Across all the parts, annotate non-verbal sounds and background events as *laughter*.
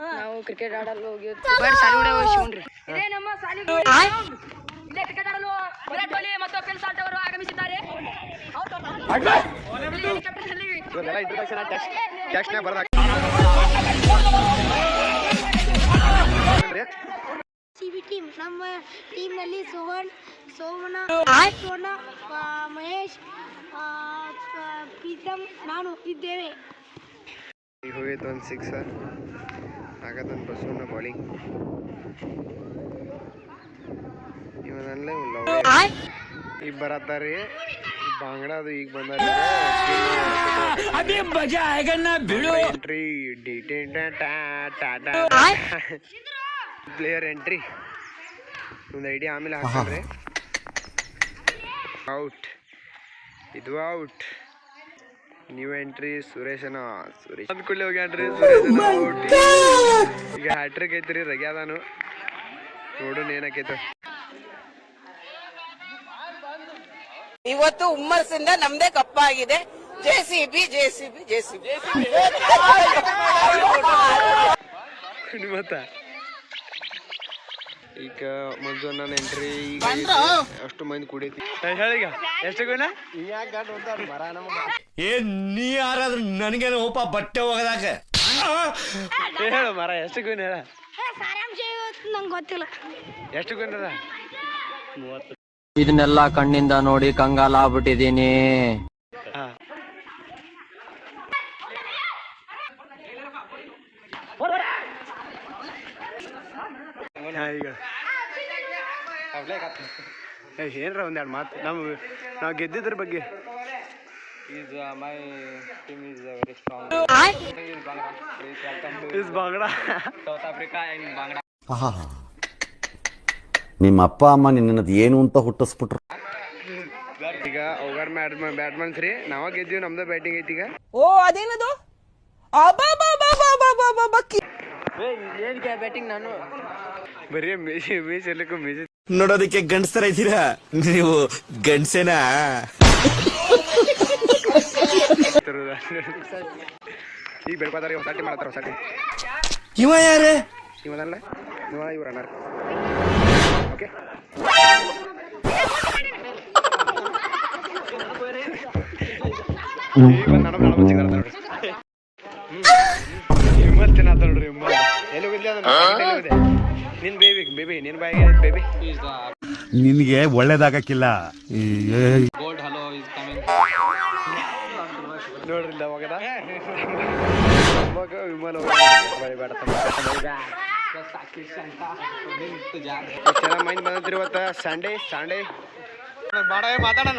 ನಾವು ಕ್ರಿಕೆಟ್ ಆಡಲು ಹೋಗಿ ಇದೇ ನಮ್ಮ ಸಾಲಿ ಕ್ರಿಕೆಟ್ ಆಡಲು ವಿರಾಟ್ ಕೊಹ್ಲಿ ಮತ್ತು ಸಾಲ್ಟ್ ಅವರು ಆಗಮಿಸಿದ್ದಾರೆ. ಇಲ್ಲಿ helicopter ನಲ್ಲಿ ಇವೆಲ್ಲ ಇಂಟ್ರೊಡಕ್ಷನ್ ಟೆಕ್ಸ್ಟ್ ಟೆಕ್ಸ್ಟ್ನಾಗ ಬರ್ದ ಸಿ ಬಿ ಟೀಮ್ ನಮ್ಮ ಟೀಮ್ನಲ್ಲಿ ಸೋಹನ್ ಸೋಮನ ಸೋನ ಮಹೇಶ್ ಪ್ರೀತಮ್ ನಾನು ಇದ್ದೇವೆ. ಹೋಗಿತ್ತು ಒಂದು ಸಿಕ್ಸ್ ಆಗತ್ತೊಂದು ಬಸವನ ಬಾಲಿಂಗ್ ಇವನಲ್ಲೇ ಈಗ ಬರತ್ತಾರಿ ಬಾಂಗ್ಲಾದು ಈಗ ಬಂದಾರ ಎಂಟ್ರಿ ಪ್ಲೇಯರ್ ಎಂಟ್ರಿ ಒಂದು ಐಡಿಯಾ ಆಮೇಲೆ ಹಾಕ್ತಾರೆ ಔಟ್ ಇದು ಔಟ್ ನ್ಯೂ ಎಂಟ್ರಿ ಸುರೇಶನ ಸುರೇಶ್ ಅಂದ್ಕೊಳ್ಳಿ ಕೂಡಲೇ ಹೋಗ್ಯಾನ್ರಿ ಈಗ ಹ್ಯಾಟ್ರಿಕ್ ಐತ್ರಿ ರಗ್ಯಾದಾನು ನೋಡೋಣ ಏನಾಕೈತ. ಇವತ್ತು ಹುಮ್ಮಸ್ಸಿಂದ ನಮ್ದೇ ಕಪ್ಪಾಗಿದೆ. J C B J C B J C B. ಮತ್ತ ಈಗ ಮಂಜು ನನ್ನ ಎಂಟ್ರಿ ಈಗ ಅಷ್ಟು ಮಂದಿ ಕುಡಿಯತಿ ಹೇಳಿ ಎಷ್ಟು ಗುಣ ಏನ್ ನೀ ಯಾರಾದ್ರೂ ನನಗೇನು ಹೋಪ ಬಟ್ಟೆ ಹೋಗದಾಕ ಹೇಳು ಮರ ಎಷ್ಟು ಗುಣ ಹೇಳ? ನಂಗೆ ಗೊತ್ತಿಲ್ಲ. ಎಷ್ಟು ಗುಣ ಇದನ್ನೆಲ್ಲ ಕಣ್ಣಿಂದ ನೋಡಿ ಕಂಗಾಲಾಗ್ಬಿಟ್ಟಿದೀನಿ ಹಾ ಹಾ, ಈಗ. ಏ, ಏನ್ರ ಒಂದೆರಡು ಮಾತು. ನಾವು ನಾವು ಗೆದ್ದಿದ್ರ ಬಗ್ಗೆ. ಇಸ್ ಬಾಂಗ್ಡಾ ನಿಮ್ಮ ಅಪ್ಪ ಅಮ್ಮ ನಿನ್ನದು ಏನು ಅಂತ ಹುಟ್ಟಿಸ್ಬಿಟ್ರು. ಈಗ ಅವ್ಗಾರ್ ಬ್ಯಾಟ್ಮನ್ ಬ್ಯಾಟ್ಮನ್ ರೀ ನಾವ ಗೆದ್ದೀವಿ ನಮ್ದ ಬ್ಯಾಟಿಂಗ್ ಐತಿ ಈಗ. ಓ ಅದೇನದು? ಅಬ್ಬಬ್ಬಬ್ಬಬ್ಬಬ್ಬಬ್ಬಬ್ಬಕ್ಕಿ. ಬ್ಯಾಟಿಂಗ್ ನಾನು? ಬರೀ ಮೇಸಿ ಮೇಸಿ ಇರ್ಲಿಕ್ಕೂ ಮೇಸಿ. ನೋಡೋದಕ್ಕೆ ಗಂಡಸ್ತರ ಇದ್ದೀರಾ? ನೀವು ಗಂಡಸೇನಾ? ಈ ಈಗ ಬೆಳ್ಕೋತಾರೆ ಹೊಸ ಮಾಡ್ತಾರೆ ಹೊಸ ಇವ ಯಾರೇ? ಇವನಲ್ಲ? ಇವ ಇವ್ರ ಅಣ್ಣಾರ. ಓಕೆ ಹಿಮ್ಮತ್ತಿನ ನೋಡ್ರಿ. ಹಿಮ್ಮತ್ ಎಲ್ಲಿ ಹೋಗಿದ್ಲಿ ಅದನ್ನ? ನಿನ್ ಬೇಬಿ ಬೇಬಿ ನಿನ್ ಬಾಯಿಗೆ ಬೇಬಿ ನಿನ್ಗೆ ಒಳ್ಳೇದಾಗಕ್ಕಿಲ್ಲ. ಕಮಿಂಗ್ ಇಲ್ಲ ಹೋಗದ ಮಗ ವಿಮಾನ ಬೇಡ ಚೆನ್ನಾಗಿ ಮೈಂಡ್ ಬಂದ್ರಿ ಇವತ್ತ. ಸಂಡೇ ಸಂಡೇ ಬಾಡ ಮಾತಾಡೋಣ.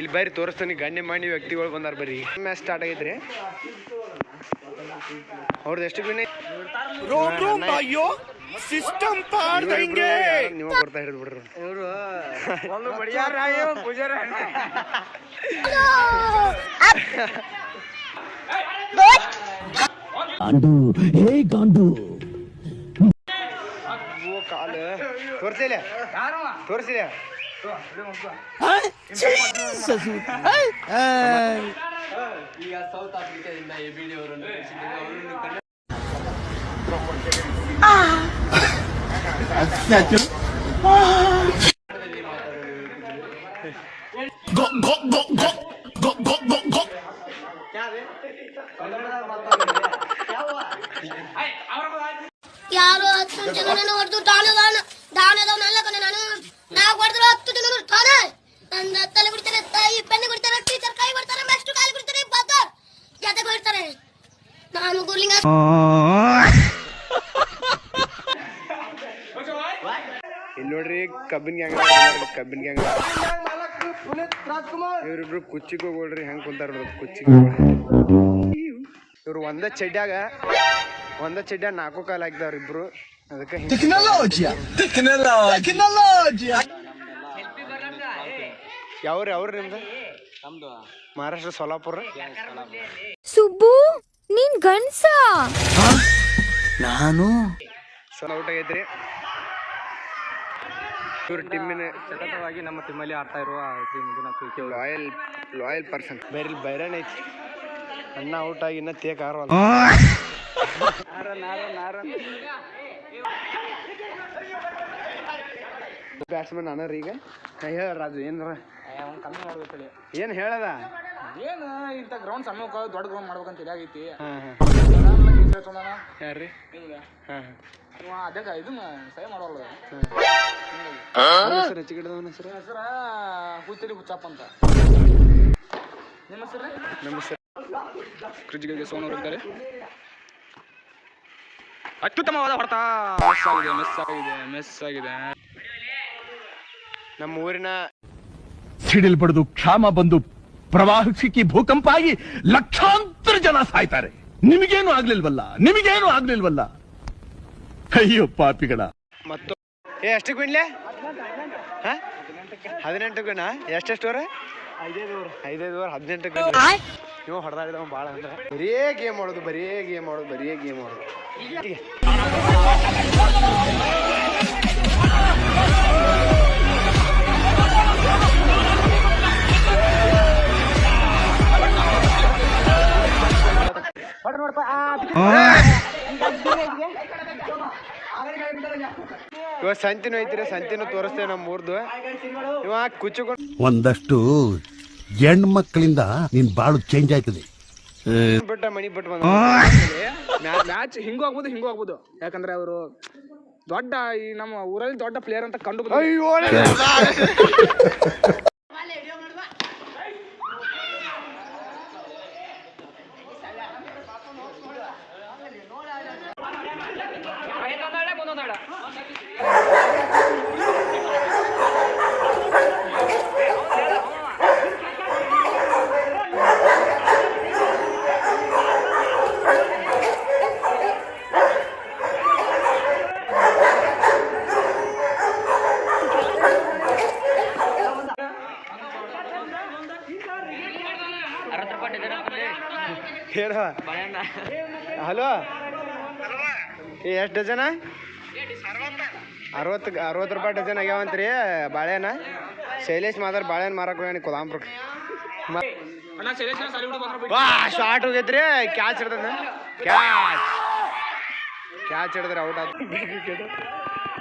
ಇಲ್ಲಿ ಬರ್ರಿ ತೋರಿಸ್ತಾನೆ. ಗಣ್ಯ ಮಾಡಿ ವ್ಯಕ್ತಿಗಳು ಬಂದಾರ ಬರ್ರಿ. ಮ್ಯಾಚ್ ಸ್ಟಾರ್ಟ್ ಆಗೈತ್ರಿ. ಅವ್ರದ್ದು ಎಷ್ಟು ಗುಣ ಸಿಸ್ಟಮ್ ನೀವು ಬರ್ತಾ ಹಿಡಿದು ಬಿಡ್ರಿ. *laughs* ಓ ಕಾಲು. ತೋರ್ಸಿಲ್ಲ? ತೋರ್ಸಿಲ್ಲ? ಯಾರು ಹತ್ತು ಜನನ ಹೊಡೆದು ದಾನದಾನ ಇವ್ರಿಬ್ರು ಕುಚ್ಚಿಗೆ ಹೋಗ್ರಿ ಹೆಂಗ್ ಕುಂತಾರ ನೋಡ್ರಿ ಕುಚ್ಚಿಗೆ. ಇವ್ರು ಒಂದ ಚಡ್ಡ್ಯಾಗ ಒಂದ ಚಡ್ಡ್ಯಾಗ ನಾಲ್ಕು ಕಾಲ ಹಾಕಿದವ್ರ ಇಬ್ರು. ಅದಕ್ಕೆ ಯಾವ್ರಿ ಅವ್ರಿ ನಿಮ್ದು? ಮಹಾರಾಷ್ಟ್ರ ಸೋಲಾಪುರ? ಸುಬ್ಬು ನೀನ್ ಗಂಡ್ಸ? ಸಲ ಔಟ್ ಆಗೈತ್ರಿ. ಇವ್ರ ಟೀಮಿನ ಸತತವಾಗಿ ನಮ್ಮ ಟೀಮಲ್ಲಿ ಆಡ್ತಾ ಇರುವ Shri Manjunath loyal loyal person ಬೇರೆ ಬೈರನ್ ಐತಿ. ಅಣ್ಣ ಔಟ್ ಆಗಿ ಇನ್ನ ತೇಕ್ ಆರ ಬ್ಯಾಟ್ಸ್ಮನ್ ಅನರ್ ಈಗ. ಹೇಳ ರಾಜು ಏನ್ರ? ಏನ್ ಹೇಳದ? ಏನು ಇಂಥ ಗ್ರೌಂಡ್ ಸಣ್ಣ ದೊಡ್ಡ ಗ್ರೌಂಡ್ ಮಾಡ್ಬೇಕಂತ ತಿಳಿಯಾಗೈತಿ ಹಾ ಹಾ ತೊಂದಾನ ಯಾರ್ರಿ ಹಾ ಇವ ಅದೇ ಇದನ್ನ ಸಹಿ ಮಾಡೋಲ್ಲ ಹಾ ಹೆಸರು ಹೆಚ್ಚಿಗಿಡದವನ ಹೆಸರು ಹೆಸರ ಹುಚ್ಚಲಿ ಹುಚ್ಚಪ್ಪ ಅಂತ ನಿಮ್ಮ ಹೆಸರು ನಮ್ಮ ಹೆಸರು ಕ್ರಿಜ್ಗಳಿಗೆ ಸೋನವರು ಇದ್ದಾರೆ ಅತ್ಯುತ್ತಮವಾದ ಹೊಡೆತ ಮಿಸ್ ಆಗಿದೆ ಮಿಸ್ ಆಗಿದೆ ಮಿಸ್ ಆಗಿದೆ ನಮ್ಮ ಊರಿನ ಸಿಡಿಲ್ ಬಡದು ಕ್ಷಾಮ ಬಂದು ಪ್ರವಾಹ ಸಿಕ್ಕಿ ಭೂಕಂಪ ಆಗಿ ಲಕ್ಷಾಂತರ ಜನ ಸಾಯ್ತಾರೆ. ನಿಮಗೇನು ಆಗ್ಲಿಲ್ವಲ್ಲ ನಿಮಗೇನು ಆಗ್ಲಿಲ್ವಲ್ಲ. ಅಯ್ಯೋ ಪಾಪಿಗಳ. ಮತ್ತು ಏ ಎಷ್ಟು ಕ್ವಿಂಟ್ಲೆ ಹಾ? ಹದಿನೆಂಟು ಗುಣ ಎಷ್ಟೆಷ್ಟು ಅವ್ರೆ ಐದೈದು ಓವರ್ ಹದಿನೆಂಟು ಕ್ವಿಂಟ್ ನೀವು ಹೊಡೆದಾಡಿದವ ಭಾಳ ಅಂದ್ರೆ. ಬರೀ ಗೇಮ್ ಆಡೋದು ಬರೀ ಗೇಮ್ ಆಡೋದು ಬರೀ ಗೇಮ್ ಆಡೋದು ಹೀಗೆ. ಇವಾಗ ಸಂತಿನೂ ಐತ್ರಿ ಸಂತಿನೂ ತೋರಿಸ್ತೇವೆ ನಮ್ಮ ಊರ್ದು. ಇವಾಗ ಕುಚ್ಚಿಕೊಂಡು ಒಂದಷ್ಟು ಹೆಣ್ಮಕ್ಳಿಂದ ನಿನ್ ಬಾಳು ಚೇಂಜ್ ಆಯ್ತದೆ. ಬಿಟ್ಟ ಮಣಿ ಬಿಟ್ಟು ಬಂದ ಮ್ಯಾಚ್ ಹಿಂಗೂ ಆಗ್ಬೋದು ಹಿಂಗೂ ಆಗ್ಬೋದು. ಯಾಕಂದ್ರೆ ಅವರು ದೊಡ್ಡ ಈ ನಮ್ಮ ಊರಲ್ಲಿ ದೊಡ್ಡ ಪ್ಲೇಯರ್ ಅಂತ ಕಂಡು. ಅಯ್ಯೋ ಐದೊಂದಾಳೆ ಮುಂದೊಂದಾಳೆ ಅರವತ್ತು ರೂಪಾಯಿ ಡಜನ್ ಹಾಕ್ರಿ. ಹೇಳ *laughs* ಹಲೋ? ಎಷ್ಟು ಡಜನ? ಅರವತ್ತು ಅರವತ್ತು ರೂಪಾಯಿ ಡಜನ್ ಆಗ್ಯಾವಂತ್ರಿ, ಬಾಳೆಹಣ್ಣ. ಶೈಲೇಶ್ ಮಾತಾಡ್, ಬಾಳೆಹಣ್ಣು ಮಾರಕ್ ಹೋಗ್ಯಾನಿ ಕೊಲಾಂಪುರಕ್ಕೆ. ಶಾರ್ಟ್ ಹೋಗೈತ್ರಿ ಕ್ಯಾಚ್ ಹಿಡ್ದನ ಕ್ಯಾಚ್ ಕ್ಯಾಚ್ ಹಿಡಿದ್ರೆ ಔಟ್ ಆದ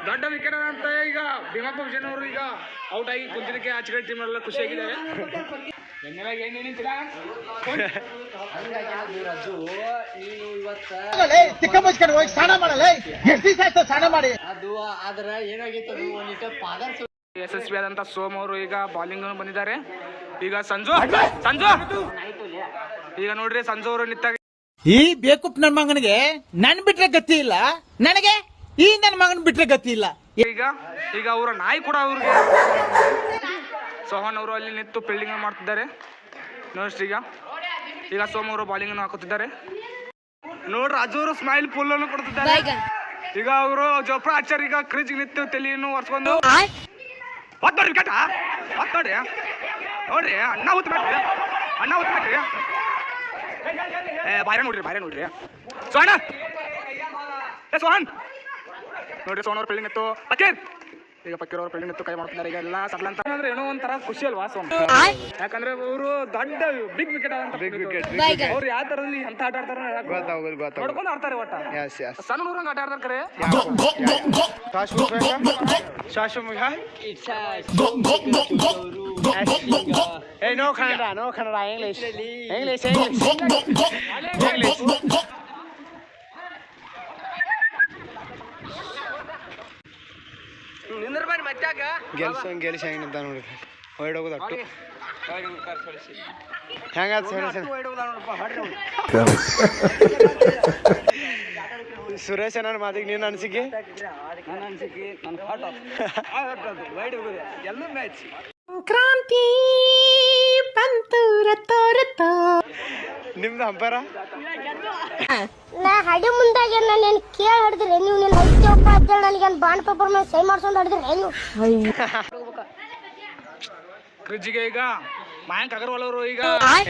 ದೊಡ್ಡ ವಿಕೆಟ್ ಅಂತ ಈಗ ಭೀಮಪ್ಪ ವಿಜಯನ್ ಈಗ ಔಟ್ ಆಗಿ ಕುಂತಿದ್ದಕ್ಕೆ ಆಚೆ ಕಡೆ ಟೀಮ್ ಎಲ್ಲ ಖುಷಿಯಾಗಿದ್ದಾರೆ ಯಶಸ್ವಿ ಆದಂತ ಸೋಮ್ ಅವರು ಈಗ ಬಾಲಿಂಗ್ ಬಂದಿದ್ದಾರೆ. ಈಗ ಸಂಜು ಸಂಜು! ಈಗ ನೋಡ್ರಿ ಸಂಜು ಅವರು ನಿಂತಾಗ ಈ ಬೇಕುಪ್ ನನ್ನ ಮಗನಿಗೆ ನನ್ ಬಿಟ್ರೆ ಗತಿ ಇಲ್ಲ. ನನಗೆ ಈ ನನ್ನ ಮಗನ್ ಬಿಟ್ರೆ ಗತಿ ಇಲ್ಲ. ಈಗ ಈಗ ಅವರ ನಾಯಿ ಕೂಡ ಅವ್ರಿಗೆ ಸೋಹನ್ ಅವರು ಅಲ್ಲಿ ನಿಂತು ಫೀಲ್ಡಿಂಗ್ ಮಾಡ್ತಿದ್ದಾರೆ. ನೋಡಿ ಈಗ ಈಗ ಸೋಮ್ ಅವರು ಬಾಲಿಂಗ್ ಅನ್ನು ಹಾಕುತ್ತಿದ್ದಾರೆ. ನೋಡ್ರಿ ರಾಜು ಅವರು ಸ್ಮೈಲ್ ಫುಲ್ ಅನ್ನು ಕೊಡ್ತಿದ್ದಾರೆ. ಈಗ ಅವರು ಜೋಪ್ರಾ ಆಚಾರ್ ಈಗ ಕ್ರೀಜ್ ನಿಂತು ತಲೆಯನ್ನು ಒರೆಸ್ಕೊಂಡು ಹೊತ್ ನೋಡಿ ವಿಕೆಟ್. ನೋಡಿ ನೋಡ್ರಿ ಅಣ್ಣ ಹೊತ್ತು ಬಿಟ್ರಿ ಅಣ್ಣ ಹೊತ್ತು ಬಿಟ್ರಿ ಏ ಬಾಯ್ರ ನೋಡ್ರಿ ಬಾಯ್ರೆ ನೋಡ್ರಿ. ಸೋಹನ್ ಏ ಸೋಹನ್ ನೋಡ್ರಿ ಸೋಹನ್ ಅವ್ರ ಫೀಲ್ಡಿಂಗ್ ಇತ್ತು ಪಕೀರ್ ಈಗ ಪಕ್ಕಿರೋರು ಫೀಲ್ಡಿಂಗ್ ಕೈ ಮಾಡ್ತಿದ್ದಾರೆ ಈಗ ಎಲ್ಲ ಸಡ್ಲ ಅಂತ ಅಂದ್ರೆ ಏನೋ ಒಂಥರ ಖುಷಿ ಅಲ್ವಾ ಸೋಮ್ ಯಾಕಂದ್ರೆ ಅವರು ದೊಡ್ಡ ಬಿಗ್ ವಿಕೆಟ್ ಬಿಗ್ ವಿಕೆಟ್ ಅವ್ರು ಯಾವ ತರದಲ್ಲಿ ಅಂತ ಆಟ ಆಡ್ತಾರೆ ಗೊತ್ತಾಗೋದು ಗೊತ್ತಾಗೋದು ನೋಡ್ಕೊಂಡು ಆಡ್ತಾರೆ ಒಟ್ಟ ಎಸ್ ಎಸ್ ಸಣ್ಣ ಹುಡುಗರಂಗ್ ಆಟ ಆಡ್ತಾರೆ ಕರೆ ಶಾಶ್ವತ ಏ no Kannada no Kannada English English English ಗೆಲ್ಸಂಗ್ ಗೆಲ್ಸಿ ಹೆಂಗ್ ನಿಂತ ನೋಡಿ ಅಟ್ಟು. ಸೊಲ್ಯೂಷನ್ ಸುರೇಶ್ ನನ್ನ ಮಾತಿಗೆ ನೀನು ಅನಿಸಿಕೆ? ಕ್ರಾಂತಿ ಬಂತು ರತ್ತೋ ರತ್ತೋ ನಿಮ್ದು ಅಂಪಾರ ನಾ ಹಡಿ ಮುಂದಾಗ ನಾನು ಕೇಳಿ ಹಿಡಿದ್ರಿ? ನೀವು ನಿನ್ನ ಹೈತ್ಯಪ್ಪ ಅಂತೇಳಿ ನನಗೆ ಬಾಂಡ್ ಪೇಪರ್ ಮೇಲೆ ಸೈ ಮಾಡ್ಸ್ಕೊಂಡು ಹಿಡಿದ್ರಿ? ಏನು ಕ್ರಿಜ್ಗೆ ಈಗ ಮಯಾಂಕ್ ಅಗರ್ವಾಲ್ ಅವರು ಈಗ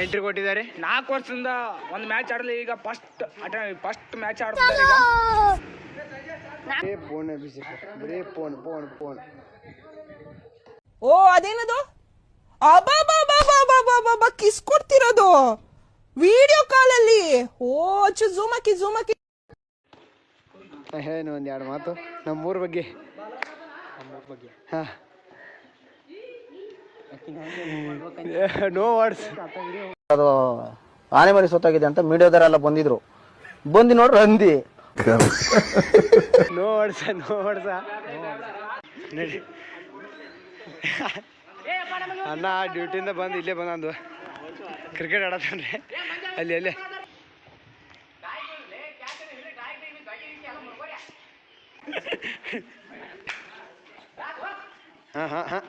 ಎಂಟ್ರಿ ಕೊಟ್ಟಿದ್ದಾರೆ. ನಾಲ್ಕು ವರ್ಷದಿಂದ ಒಂದು ಮ್ಯಾಚ್ ಆಡಲಿ ಈಗ ಫಸ್ಟ್ ಫಸ್ಟ್ ಮ್ಯಾಚ್ ಆಡ್ತಾರೆ ಈಗ. ಬರೇ ಫೋನ್ ಅಭಿಷೇಕ್ ಬರೇ ಫೋನ್ ಫೋನ್ ಫೋನ್ ಓ ಅದೇನದು? ಬಾ ಕಿಸ್ ಕೊಡ್ತಿರೋದು. ವಿಡಿಯೋ ಕಾಲ್ ಅಲ್ಲಿ. ಓಚು ಝೂಮ್ ಹಾಕಿ ಏನು, ಒಂದು ಎರಡು ಮಾತು. ನಮ್ಮೂರ ಬಗ್ಗೆ. ಹಾಂ. ನೋ ವರ್ಡ್ಸ್ ಅದು ಆನೆ ಮರಿ ಸೊತ್ತಾಗಿದೆ ಅಂತ ಮೀಡಿಯಾದವರೆಲ್ಲ ಬಂದಿದ್ರು. ಬಂದು ನೋಡ್ರಿ ಅಂದಿ ನೋ ವರ್ಡ್ಸ ನೋ ವರ್ಡ್ಸ ಅಣ್ಣ ಡ್ಯೂಟಿಯಿಂದ ಬಂದು ಇಲ್ಲೇ ಬಂದಂದು ಕ್ರಿಕೆಟ್ ಆಡತ್ತಾನ್ರಿ ಅಲ್ಲಿ ಅಲ್ಲೇ ಹಾಂ ಹಾಂ ಹಾಂ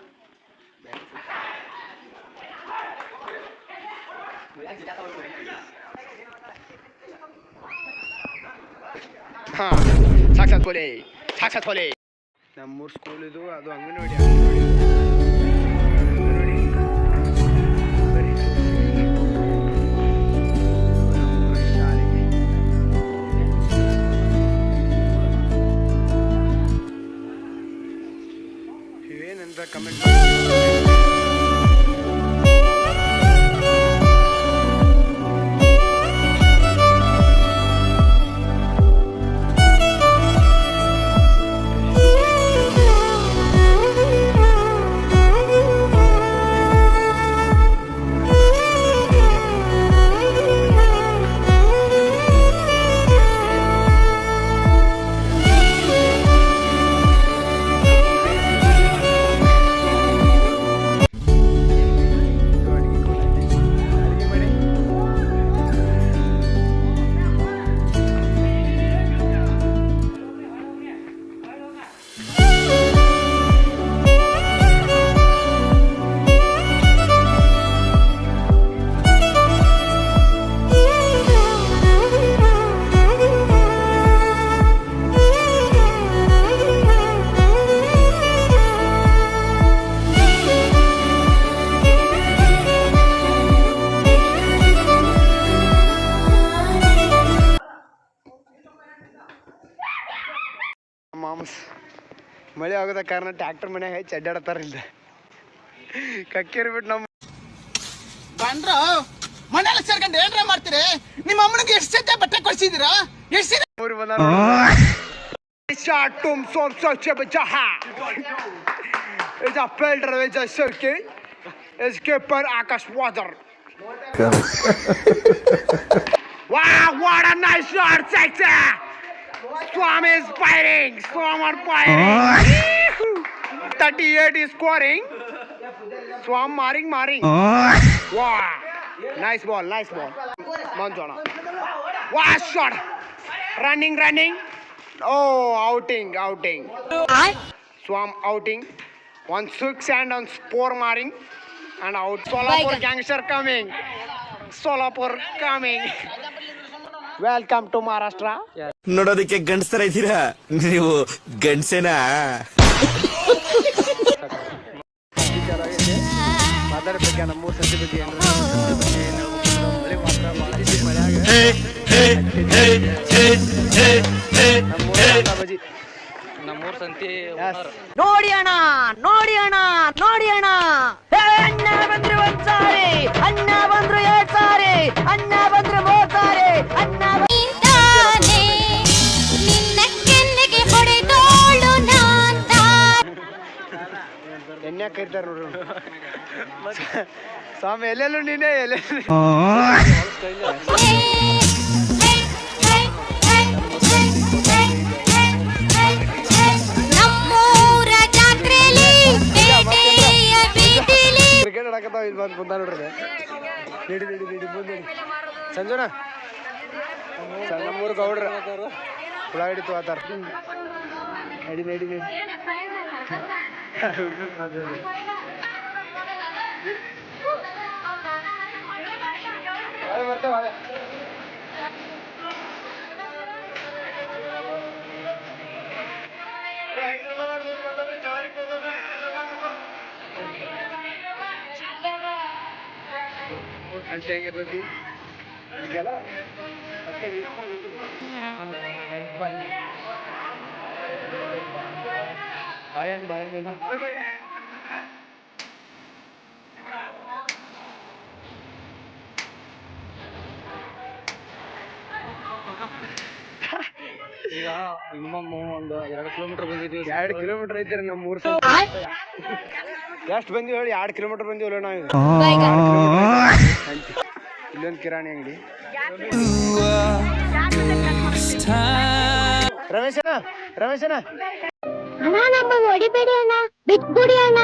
ಹಾಂ ಸಾಕ್ಷಾತ್ ಕೊಲೆ ಸಾಕ್ಷಾತ್ ಕೊಲೆ ನಮ್ಮೂರು ಸ್ಕೂಲ್ ಇದು ಅದು ಅಂಗನವಾಡಿ ಅಂಗನವಾಡಿ feedback, comment. ಆಗೋದ ಕಾರಣ ಟ್ಯಾಕ್ಟರ್ ಮನ್ಯಾಗ ಹೆಚ್ಚು ಅಡ್ಡಾಡತಾರ ಇಲ್ಲ. ಕಕ್ಕಿರ್ಬಿಟ್ಟು ನಮ್ಮ ಬಂದ್ರ? ಮನೇಲಿ ಸೇರ್ಕೊಂಡು ಏನ್ರ ಮಾಡ್ತೀರಿ? ನಿಮ್ಮ ಅಮ್ಮನಿಗೆ ಎಷ್ಟು ಸತೆ ಬಟ್ಟೆ ಕೊಡ್ಸಿದ್ದೀರಾ? ಎಷ್ಟು ಸತೆ ಊರು ಬಂದ ಶಾಟುಂ ಸೋಮ್ ಸೋಚೆ ಬಚಾಹ ಇದು ಅಪ್ಪೆಲ್ ಡ್ರೈವೇಜ್ ಸರ್ಕಿ. ಎಸ್ಕೇಪರ್ ಆಕಾಶ್ ವಾದರ್. ವಾ ವಾಡ ನೈಸ್ ಶಾರ್ಟ್ ಸೆಕ್ಸ್ a nice shot, sexy! Swam is firing, Swam are firing. 38 is scoring. Swam maring, maring. Wow, nice ball, nice ball. Manjana. Wow, shot. Running, running. Oh, outing, outing. Swam outing. One six and on four marring. And out. Solapur gangster coming. Solapur coming. Welcome to Maharashtra ನೋಡೋದಕ್ಕೆ ಗಂಡಸ್ತರ ಇದ್ದೀರಾ? ನೀವು ಗಂಡಸೇನಾ? ಮಾತಾಡ್ಬೇಕು ಬಗ್ಗೆ ಮಳೆ ನಮ್ಮೂರ ಸಂತಿ ನೋಡಿ ಅಣ್ಣ ನೋಡಿ ಅಣ್ಣ ನೋಡಿ ಅಣ್ಣ. ಅಣ್ಣ ಬಂದ್ರು ಒಂದ್ ಸಾರಿ ಅಣ್ಣ ಬಂದ್ರು ಎರಡ್ ಸಾರಿ ಅಣ್ಣ ಬಂದ್ರು ಮೂರ್ ಎಣ್ಣೆ ಕರಿತಾರ ನೋಡ್ರಿ ಸ್ವಾಮಿ ಎಲ್ಲೆಲ್ಲೂ ನೀನೇ ಎಲ್ಲೆಲ್ಲೂ ಕ್ರಿಕೆಟ್ ಆಡಕತ್ತಾವ ಇದು ಬಂದು ಬಂದ ನೋಡ್ರಿ. ನಡಿ ನಡಿ ನಡಿ ಮುಂದೆ ನಡಿ. ಸಂಜುನ ನಮ್ಮೂರು ಗೌಡ್ರ ಉಳ್ಳಾಗಡ್ಡಿ ತಗೋತಾರ ನಡಿ ನಡಿ ನಡಿ ಅಷ್ಟೇ ಹೆಂಗಿರ್ತೈತಿ ಈಗೆಲ್ಲ ಬಾಯನ್ bayan ಈಗ na. ಒಂದು ಎರಡು ಕಿಲೋಮೀಟರ್ ಬಂದಿದ್ದೀವಿ ಎರಡು ಕಿಲೋಮೀಟರ್ ಐತ್ರಿ ನಮ್ಮ ಮೂರು ಎಷ್ಟು ಬಂದಿವಿ ಹೇಳಿ ಎರಡು ಕಿಲೋಮೀಟರ್ ಬಂದಿವಲ್ಲ ನಾವು ಇಲ್ಲೊಂದು ಕಿರಾಣಿ ಅಂಗಡಿ. ರಮೇಶನ ರಮೇಶನ ಅಣ್ಣ ನಮ್ಮ ಹೊಡಿಬೇಡಿ ಅಣ್ಣ ಬಿಟ್ಬಿಡಿ ಅಣ್ಣ.